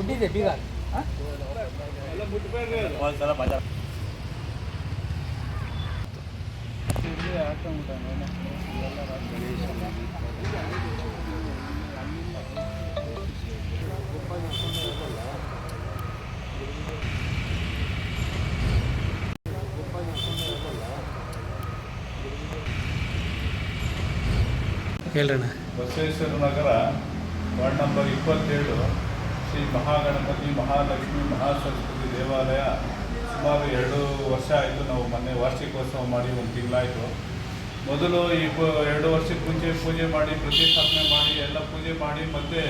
Budi deh, bilang. Hah? Oh, salah pacar. ಹೇಳ್ರಣ್ಣ. Basaveshwara Nagar ward number ಇಪ್ಪತ್ತೇಳು, ಶ್ರೀ ಮಹಾಗಣಪತಿ ಮಹಾಲಕ್ಷ್ಮಿ ಮಹಾಸರಸ್ವತಿ ದೇವಾಲಯ. ಸುಮಾರು ಎರಡು ವರ್ಷ ಆಯಿತು ನಾವು ಮೊನ್ನೆ ವಾರ್ಷಿಕೋತ್ಸವ ಮಾಡಿ ಒಂದು ತಿಂಗಳಾಯಿತು. ಮೊದಲು ಈ ಎರಡು ವರ್ಷಕ್ಕೆ ಮುಂಚೆ ಪೂಜೆ ಮಾಡಿ, ಪ್ರತಿಷ್ಠಾಪನೆ ಮಾಡಿ, ಎಲ್ಲ ಪೂಜೆ ಮಾಡಿ, ಮತ್ತೆ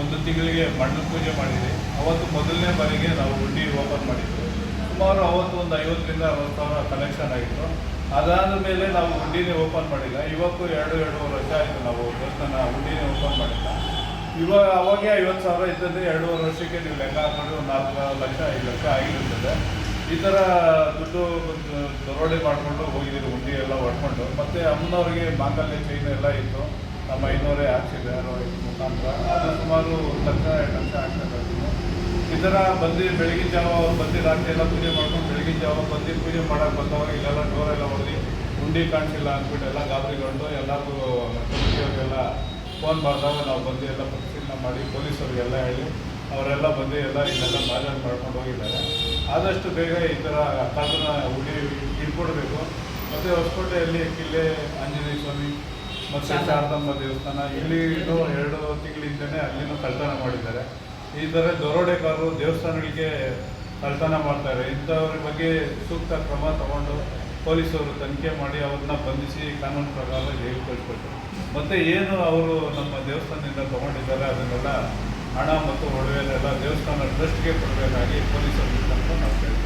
ಒಂದು ತಿಂಗಳಿಗೆ ಮಣ್ಣು ಪೂಜೆ ಮಾಡಿದ್ವಿ. ಅವತ್ತು ಮೊದಲನೇ ಬಾರಿಗೆ ನಾವು ಹುಂಡಿ ಓಪನ್ ಮಾಡಿದ್ವಿ. ಸುಮಾರು ಅವತ್ತು ಒಂದು ಐವತ್ತರಿಂದ ಅರವತ್ತು ಸಾವಿರ ಕಲೆಕ್ಷನ್ ಆಗಿತ್ತು. ಅದಾದ ಮೇಲೆ ನಾವು ಹುಂಡಿನೇ ಓಪನ್ ಮಾಡಿಲ್ಲ. ಇವತ್ತು ಎರಡು, ಎರಡೂವರೆ ವರ್ಷ ಆಯಿತು ನಾವು ದೇವಸ್ಥಾನ ಹುಂಡಿನೇ ಓಪನ್ ಮಾಡಿಲ್ಲ. ಇವಾಗ, ಅವಾಗೆ ಐವತ್ತು ಸಾವಿರ ಇದ್ದದ್ದು ಎರಡೂವರೆ ವರ್ಷಕ್ಕೆ ನೀವು ಲೆಕ್ಕ ಹಾಕೊಂಡು ನಾಲ್ಕು ಲಕ್ಷ, ಐದು ಲಕ್ಷ ಆಗಿರುತ್ತದೆ ಈ ಥರ ದುಡ್ಡು ದರೋಡೆ ಮಾಡಿಕೊಂಡು ಹೋಗಿದ್ದೀರಿ, ಹುಂಡಿ ಎಲ್ಲ ಹೊಡ್ಕೊಂಡು. ಮತ್ತು ಅಮ್ಮನವ್ರಿಗೆ ಮಾಂಗಲ್ಯ ಚೈನ್ ಎಲ್ಲ ಇತ್ತು. ನಮ್ಮ ಐನೂರೇ ಹಾಕ್ಸಿದೆ ಮುಖಾಂತರ. ಅದು ಸುಮಾರು ಒಂದು ಲಕ್ಷ, ಎರಡು ಲಕ್ಷ ಆಗ್ತದೆ ಈ ಥರ ಬಂದು ಬೆಳಗಿನ ಜಾವ ಬಂದು ರಾತ್ರಿ ಎಲ್ಲ ಪೂಜೆ ಮಾಡ್ಕೊಂಡು ಬೆಳಗಿನ ಜಾವ ಬಂದು ಪೂಜೆ ಮಾಡೋಕ್ಕೆ ಬಂದವಾಗ ಇಲ್ಲೆಲ್ಲ ಹುಂಡಿ ಕಾಣಿಸಿಲ್ಲ ಅಂದ್ಬಿಟ್ಟು ಎಲ್ಲ ಗಾಬರಿಗೊಂಡು ಎಲ್ಲರಿಗೂ ಕಮಿಟಿಯವ್ರಿಗೆಲ್ಲ ಫೋನ್ ಮಾಡಿದಾಗ ನಾವು ಬಂದು ಎಲ್ಲ ಪರಿಶೀಲನೆ ಮಾಡಿ ಪೊಲೀಸರಿಗೆಲ್ಲ ಹೇಳಿ ಅವರೆಲ್ಲ ಬಂದು ಎಲ್ಲ ಇಲ್ಲೆಲ್ಲ ಬಾಜಾರ್ ಮಾಡ್ಕೊಂಡು ಹೋಗಿದ್ದಾರೆ. ಆದಷ್ಟು ಬೇಗ ಈ ಥರ ಕಳ್ಳನ ಹುಡಿ ಹಿಡ್ಕೊಡ್ಬೇಕು. ಮತ್ತು ಹೊಸಕೋಟೆಯಲ್ಲಿ ಕಿಲ್ಲೆ ಆಂಜನೇಯ ಸ್ವಾಮಿ ಮತ್ತು ಶಾರದಾಂಬ ದೇವಸ್ಥಾನ ಇಲ್ಲಿ ಎರಡು ತಿಂಗಳಿಂದನೇ ಅಲ್ಲಿನೂ ಕಳ್ತನ ಮಾಡಿದ್ದಾರೆ. ಈ ಥರ ದರೋಡೆಕಾರರು ದೇವಸ್ಥಾನಗಳಿಗೆ ಕಳ್ತನ ಮಾಡ್ತಾರೆ. ಇಂಥವ್ರ ಬಗ್ಗೆ ಸೂಕ್ತ ಕ್ರಮ ತಗೊಂಡು ಪೊಲೀಸರು ತನಿಖೆ ಮಾಡಿ ಅವ್ರನ್ನ ಬಂಧಿಸಿ ಕಾನೂನು ಪ್ರಕಾರ ಜೈಲು ಕಳಿಸ್ಬೇಕು ಮತ್ತು ಏನು ಅವರು ನಮ್ಮ ದೇವಸ್ಥಾನದಿಂದ ತಗೊಂಡಿದ್ದಾರೆ ಅದನ್ನೆಲ್ಲ ಹಣ ಮತ್ತು ಒಡವೆನೆಲ್ಲ ದೇವಸ್ಥಾನ ಟ್ರಸ್ಟ್ಗೆ ಕೊಡಬೇಕಾಗಿ ಪೊಲೀಸರು ಅಂತ ನಾವು ಕೇಳ್ತೀವಿ.